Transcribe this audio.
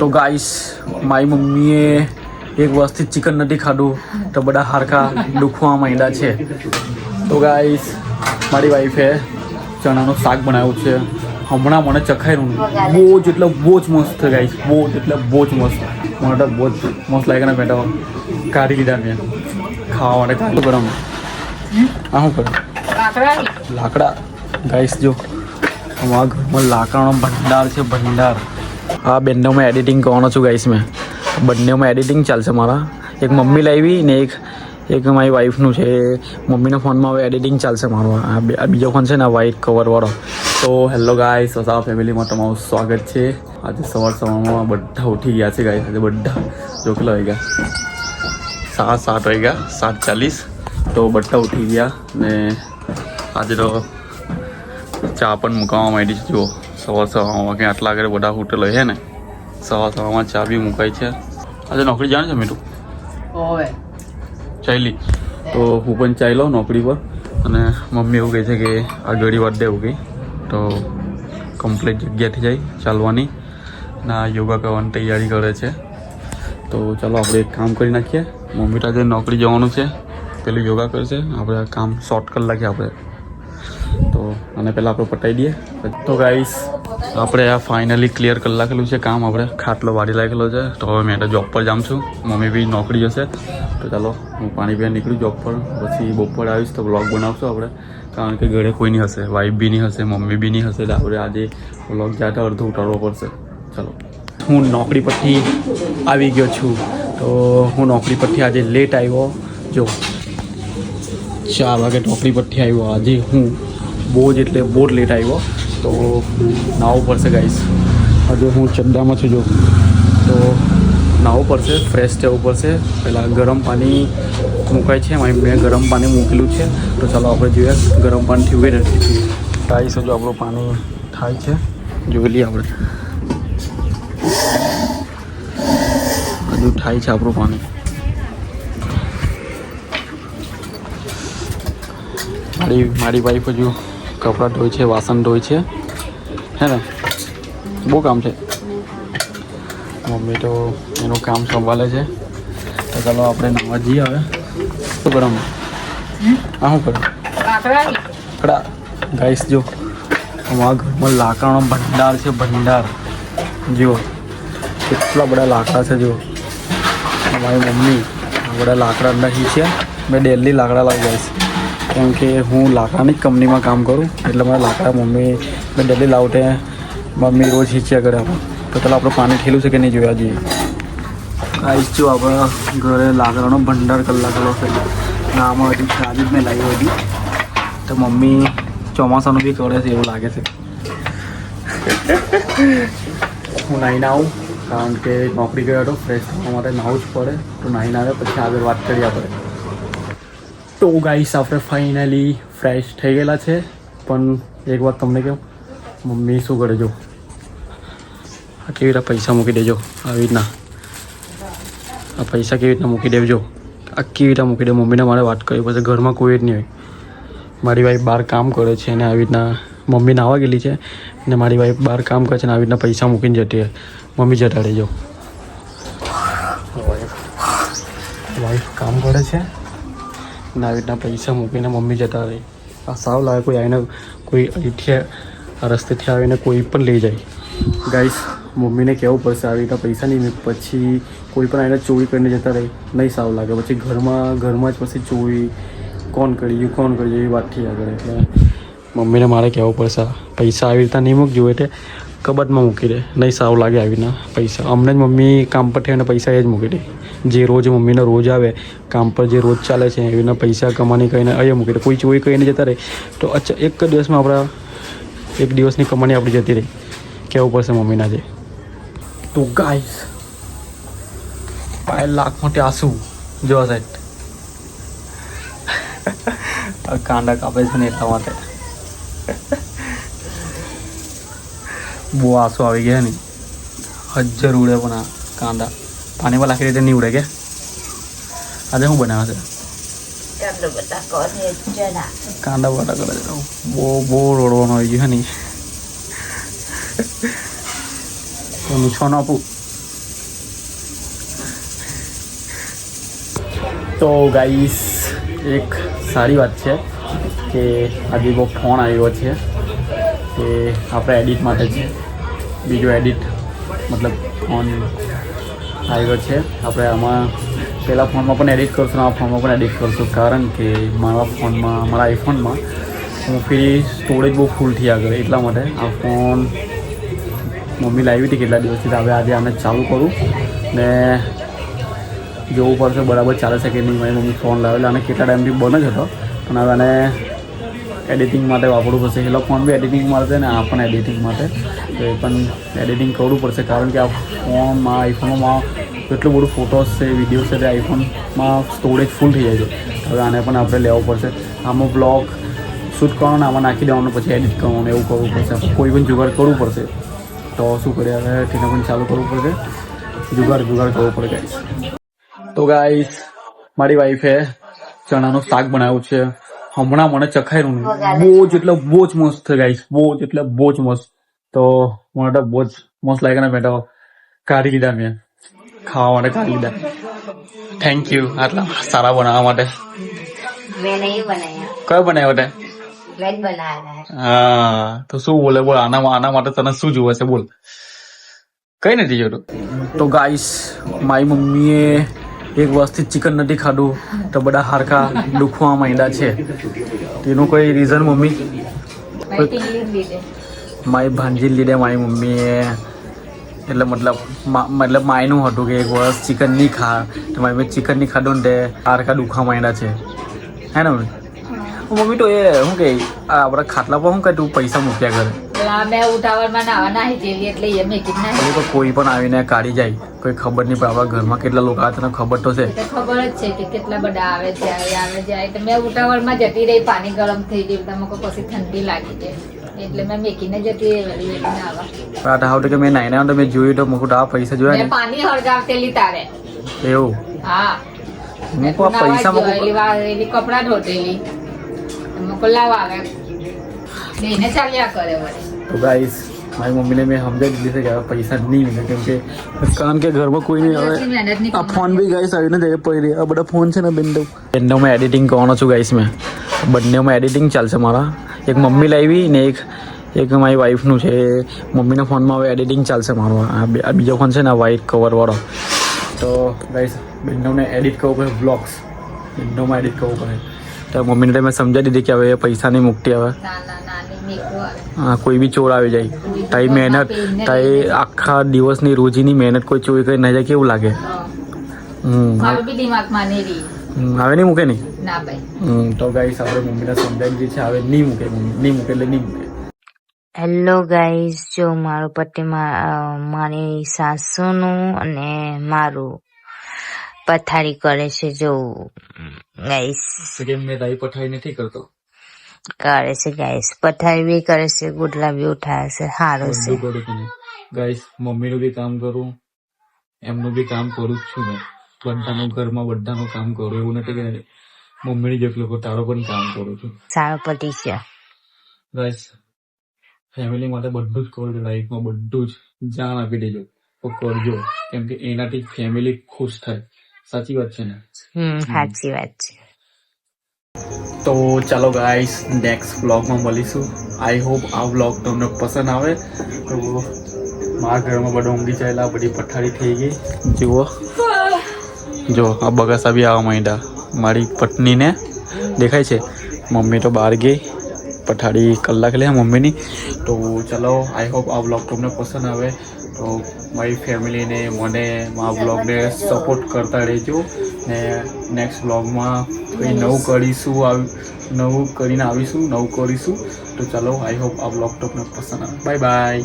તો ગાઈસ મારી મમ્મીએ એક વર્ષથી ચિકન નથી ખાધું, તો બધા હારકા દુખવા માંડ્યા છે. તો ગાઈસ મારી વાઈફે ચણાનું શાક બનાવ્યું છે. હમણાં મને ચખાયું બહુ જ એટલે બહુ જ મસ્ત ગાઈસ બહુ જ એટલે બહુ જ મસ્ત. મને તો બહુ જ મસ્ત લાગે ને બેટા. કાઢી લીધા મેં. ખાવા માટે ખાધું ગરમ આ શું કરું? લાકડા. ગાઈસ જો, અમારા ઘરમાં લાકડાનો ભંડાર છે, ભંડાર. આ બંનેમાં એડિટિંગ કરવાનો છું ગાઈસ મેં. બંનેમાં એડિટિંગ ચાલશે મારા. એક મમ્મી લાવી ને એક એક મારી વાઈફનું છે. મમ્મીના ફોનમાં હવે એડિટિંગ ચાલશે મારું. આ બીજો ફોન છે ને વ્હાઈટ કવરવાળો તો હેલો ગાઈસ વસાવા ફેમિલીમાં તમારું સ્વાગત છે. આજે સવાર સવારમાં બધા ઉઠી ગયા છે ગાઈસ આજે બધા જો કેટલા ગયા સાત સાત વાગ્યા, સાત ચાલીસ. તો બધા ઉઠી ગયા ને આજે તો ચા પણ મૂકવામાં માંડી છે, જુઓ. સવાર સવામાં કે આટલા આગળ બધા હોટલો છે ને સવાર સવામાં ચા બી મુકાય છે. આજે નોકરી જાણે છે મીઠું? ચાલી તો હું પણ ચાઈ લઉં નોકરી પર. અને મમ્મી એવું કહે છે કે આ ઘડી વાર દે એવું કહી તો કમ્પ્લીટ જગ્યાથી જાય ચાલવાની. ના યોગા કરવાની તૈયારી કરે છે. તો ચાલો આપણે એક કામ કરી નાખીએ. મમ્મી તો આજે નોકરી જવાનું છે. પેલું યોગા કરશે. આપણે કામ શોર્ટ કરી નાખીએ આપણે. તો અને પહેલાં આપણે પટાઈ દઈએ. તો ગાઈસ આપણે આ ફાઇનલી ક્લિયર કરી નાખેલું છે કામ. આપણે ખાટલો વાળી લાગેલો છે. તો હવે મેં જોબ પર જામ છું. મમ્મી બી નોકરી જશે. તો ચાલો, હું પાણી પીવા નીકળું જોબ પર. પછી બપોર આવીશ તો બ્લોગ બનાવશું આપણે. કારણ કે ઘરે કોઈ નહીં હશે. વાઈફ બી નહીં હશે, મમ્મી બી નહીં હશે. એટલે આપણે આજે બ્લોગ જ્યાં અડધો ઉતારવો પડશે. ચાલો. હું નોકરી પરથી આવી ગયો છું. તો હું નોકરી પરથી આજે લેટ આવ્યો. જો, ચાર વાગે નોકરી પરથી આવ્યો. આજે હું બહુ જ એટલે બહુ જ લેટ આવ્યો. તો નાહવું પડશે ગાઈસ હજુ હું ચડ્ડામાં છું જો. તો નાહવું પડશે ફ્રેશ થવું પડશે. પહેલાં ગરમ પાણી મુકાય છે મેં ગરમ પાણી મૂકેલું છે. તો ચાલો આપણે જોઈએ ગરમ પાણીથી નથી છીએ ગાઈસ હજુ આપણું પાણી થાય છે. જોઈ લઈએ આપણે. હજુ થાય છે આપણું પાણી. મારી મારી વાઈફ હજુ કપડાં ધોય છે, વાસણ ધોય છે. હે ને? બહુ કામ છે. મમ્મી તો એનું કામ સંભાળે છે. તો ચાલો આપણે નવા જઈએ હવે. શું કરો? આ શું કરો? લાકડા ગાઈસ, જો. અમારા ઘરમાં લાકડાનો ભંડાર છે, ભંડાર. જુઓ. કેટલા બધા લાકડા છે, જુઓ. અમારી મમ્મી બધા લાકડા અંદર છે. મેં ડેલી લાકડા લાવી જઈશ કેમ કે હું લાકડાની કંપનીમાં કામ કરું, એટલે મારે લાકડા મમ્મી, મેં ડેલી લાવતે મમ્મી રોજ હિંચ્યા કરે આપણે. તો ચાલો, આપણે પાણી ઠેલું છે કે નહીં જોયા જઈએ. આઈસ જો આપણા ઘરે લાકડાનો ભંડાર કલાક કલો છે. ને આમાં હજી આજે જ મેં લાવી હતી તો મમ્મી ચોમાસાનું બી કરે છે એવું લાગે છે. હું નાહીને આવું, કારણ કે નોકરી ગયો હતો ફ્રેશ થવા માટે નાહવું જ પડે. તો નાહીને આવે પછી આગળ વાત કરી આપણે. તો ગાઈસ આપણે ફાઇનલી ફ્રેશ થઈ ગયેલા છે. પણ એક વાત તમને કહું, મમ્મી શું કરે આ કેવી રીતે પૈસા મૂકી દેજો? આવી રીતના. આ પૈસા કેવી રીતના મૂકી દેજો? આ કેવી રીતે મૂકી દે? મમ્મીને મારે વાત કરી પછી ઘરમાં કોઈ જ નહીં હોય. મારી વાઈફ બહાર કામ કરે છે અને આવી રીતના મમ્મી નાવા ગયેલી છે ને મારી વાઈફ બહાર કામ કરે છે ને આવી રીતના પૈસા મૂકીને જતી હોય. મમ્મી જતા રહેજો. વાઈફ કામ કરે છે. ને આવી રીતના પૈસા મૂકીને મમ્મી જતા રહી. આ સાવ લાગે કોઈ આવીને કોઈ અહીંથી રસ્તેથી આવીને કોઈ પણ લઈ જાય. ગાઈસ મમ્મીને કહેવું પડશે આવી રીતના પૈસા નહીં પછી કોઈ પણ આવીને ચોરી કરીને જતા રહી. નહીં સાવ લાગે. પછી ઘરમાં ઘરમાં જ પછી ચોરી. કોણ કરી ગયું, કોણ કરી ગયું એવી વાત થઈ આગળ એટલે મમ્મીને મારે કહેવું પડશે પૈસા આવી રીતના નહીં મૂકજો, એટલે કબાટમાં મૂકી દે. નહીં સારું લાગે આવીને પૈસા. અમને જ મમ્મી કામ પર થઈને પૈસા એ જ મૂકી દે. જે રોજ મમ્મીને રોજ આવે, કામ પર જે રોજ ચાલે છે એવીને પૈસા કમાણી કહીને અહીંયા મૂકી દે. કોઈ ચોરી કહીને જતા રહે, તો અચ્છા, એક દિવસમાં આપણા, એક દિવસની કમાણી આપણી જતી રહી. કહેવું પડશે મમ્મીના જે? તો ગાઈસ પાય લાખ મોટી આંસુ. જોવા સાહેબ. કાંડા કાપે છે ને એટલા માટે. બહુ આંસુ આવી ગયા ને. હજર ઉડે પણ આ કાંદા. પાણીમાં લાખી રીતે નહીં ઉડે કે? આજે શું બનાવે છે? કાંદા બટા કરે બહુ બહુ રોડવાનો આવી ગયો ને. મીઠો ન આપું. તો ગાઈસ એક સારી વાત છે કે આજે બહુ ફોન આવ્યો છે. કે આપણે એડિટ માટે છે બીજો એડિટ મતલબ ફોન આવ્યો છે. આપણે આમાં પહેલા ફોનમાં પણ એડિટ કરશું, આ ફોનમાં પણ એડિટ કરશું. કારણ કે મારા ફોનમાં મારા આઈફોનમાં હું ફ્રી સ્ટોરેજ બહુ ફૂલ થઈ આગળ એટલા માટે આ ફોન મમ્મી લાવી હતી કેટલા દિવસથી. હવે આજે આને ચાલુ કરું ને જોવું પડશે બરાબર ચાલે છે કે નહીં. મારી મમ્મી ફોન લાવેલા અને કેટલા ટાઈમથી બંધ જ હતો. પણ હવે આને એડિટિંગ માટે વાપરવું પડશે. પેલો ફોન બી એડિટિંગ માટે ને આ પણ એડિટિંગ માટે. તો એ પણ એડિટિંગ કરવું પડશે. કારણ કે આ ફોનમાં, આઈફોનમાં એટલું બધું ફોટોસ છે વિડીયોઝ છે, તે આઈફોનમાં સ્ટોરેજ ફૂલ થઈ જાય છે. હવે આને પણ આપણે લેવો પડશે. આમાં બ્લોગ શૂટ કરવાનું, આમાં નાખી દેવાનું, પછી એડિટ કરવાનું, એવું કરવું પડશે. કોઈ પણ જુગાડ કરવું પડશે. તો શું કરીએ હવે? તેને પણ ચાલુ કરવું પડશે. જુગાડ જુગાડ કરવું પડે ગાઈસ તો ગાઈસ મારી વાઈફે ચણાનું શાક બનાવ્યું છે. હમણાં મને ચખાયું નહીં. બહુ જ એટલે બહુ જ મસ્ત છે ગાઈસ બહુ જ એટલે બહુ જ મસ્ત. તો મને તો બહુ જ મસ્ત લાગે ને બેટા કાઢી લીધા મેં. ખાવા માટે કાઢી લીધા. થેન્ક યુ આટલા સારા બનાવવા માટે. કયો બનાવ્યો તે? હા તો શું બોલે? બોલ આના આના માટે તને શું જોવે છે? બોલ. કઈ નથી જોતું? તો ગાઈસ મારી મમ્મીએ એક વર્ષથી ચિકન નથી ખાધું તો બધા હારકા દુખવા માંડ્યા છે. તેનું કોઈ રીઝન મમ્મી? મેં મારી ભાંજી લીધે મારી મમ્મીએ. એટલે મતલબ મા- મતલબ માયનું હતું કે એક વર્ષ ચિકન નહીં ખા. તો મારી મમ્મી ચિકન નહીં ખાધું ને તે હારકા દુખવા માંડ્યા છે. હે ને મમ્મી? મમ્મી તો એ શું કહે આ આપણા ખાટલા પર શું કહે તું પૈસા મૂક્યા કરે પેલા મેં ઉતાવળમાં નાવા નાહી જેવી એટલે એ મેં કીધું નાહી તો કોઈ પણ આવીને કાઢી જાય. કોઈ ખબર નહીં પણ ઘરમાં કેટલા લોકો આવે તને ખબર તો છે. ખબર જ છે કે કેટલા બધા આવે જાય આવે જાય તો મેં ઉતાવળમાં જતી રહી પાણી ગરમ થઈ ગયું તો મને પછી ઠંડી લાગી જાય એટલે મેં મેકીને જતી રહી તો કે મેં આવ્યો મેં જોયું તો મુકુટ આ પૈસા જોયા મેં પાણી હળગાવતેલી તારે. એવું? હા. પૈસા મૂકું કપડા ધોતેલી. મુકો લાવ આવે. લઈને ચાલ્યા કરે વળી. તો ગાઈસ મારી મમ્મીને મેં સમજાવી દીધી છે કે પૈસા નહીં મળે કેમ કે કારણ કે ઘરમાં કોઈ નહીં આવે હવે મહેનત નહીં આ ફોન બી ગાઈસ આવીને જગ્યાએ પડી આ બધા ફોન છે ને બેન મેં એડિટિંગ કરવાનો છું ગાઈસ મેં. બંનેમાં એડિટિંગ ચાલશે મારા. એક મમ્મી લાવી ને એક એક મારી વાઈફનું છે. મમ્મીના ફોનમાં હવે એડિટિંગ ચાલશે મારો. આ બીજો ફોન છે ને વ્હાઈટ કવરવાળો તો ગાઈસ બિન્ડોને એડિટ કરવું પડે બ્લોગ્સ બિન્ડોમાં એડિટ કરવું પડે. તો મમ્મીને તો મેં સમજાવી દીધી કે હવે પૈસા નહીં મૂકતી હવે. હા, કોઈ બી ચોર આવી જાય. તારી મહેનત તારી આખા દિવસની રોજીની મહેનત કોઈ ચોરી કરી ના જાય કેવું લાગે? હવે નહીં મૂકે નહીં? ના ભાઈ. હમ, તો ગાઈસ આપણે મમ્મીને સમજાવી દીધી છે હવે નહીં મૂકે મમ્મી નહીં મૂકે એટલે નહીં મૂકે. હેલો ગાઈઝ જો મારો પતિ મા- મારી સાસુનું અને મારું પથારી કરે છે જો ગાઈસ મેં તારી પથારી નથી કરતો? કરે છે ગાઈસ પઠાઈ બી કરે છે ગુડલા બી ઉઠાવે છે. સારું છે. કરું છું ગાઈસ મમ્મીનું બી કામ કરું એમનું બી કામ કરું જ છું મેં. બધાનું ઘરમાં બધાનું કામ કરું એવું નથી કે મમ્મીની જેટલું તારો પણ કામ કરું છું. સારો પતિ છે. ગાઈસ ફેમિલી માટે બધું જ કરજો લાઈફમાં બધું જ જાણ આપી દેજો. તો કરજો. કેમ કે એનાથી ફેમિલી ખુશ થાય. સાચી વાત છે ને? હમ. સાચી વાત છે. તો ચાલો ગાઈસ નેક્સ્ટ વ્લોગમાં મળીશું. આઈ હોપ આ વ્લોગ તમને પસંદ આવે. તો મારા ઘરમાં બધા ઊંઘી ચાલ્યા બધી પથારી થઈ ગઈ. જુઓ. જો, આ બગાસા બી આવવા માંડ્યા. મારી પત્નીને દેખાય છે. મમ્મી તો બહાર ગઈ. પથારી કલાક લે મમ્મીની. તો ચલો આઈ હોપ આ બ્લોગ તમને પસંદ આવે. તો મારી ફેમિલીને મને મારા વ્લોગને સપોર્ટ કરતા રહેજો. ને નેક્સ્ટ વ્લોગમાં કંઈ નવું કરીશું, આવ, નવું કરીને આવીશું, નવું કરીશું. તો ચલો આઈ હોપ આ બ્લોગ તમને પસંદ આવે. Bye bye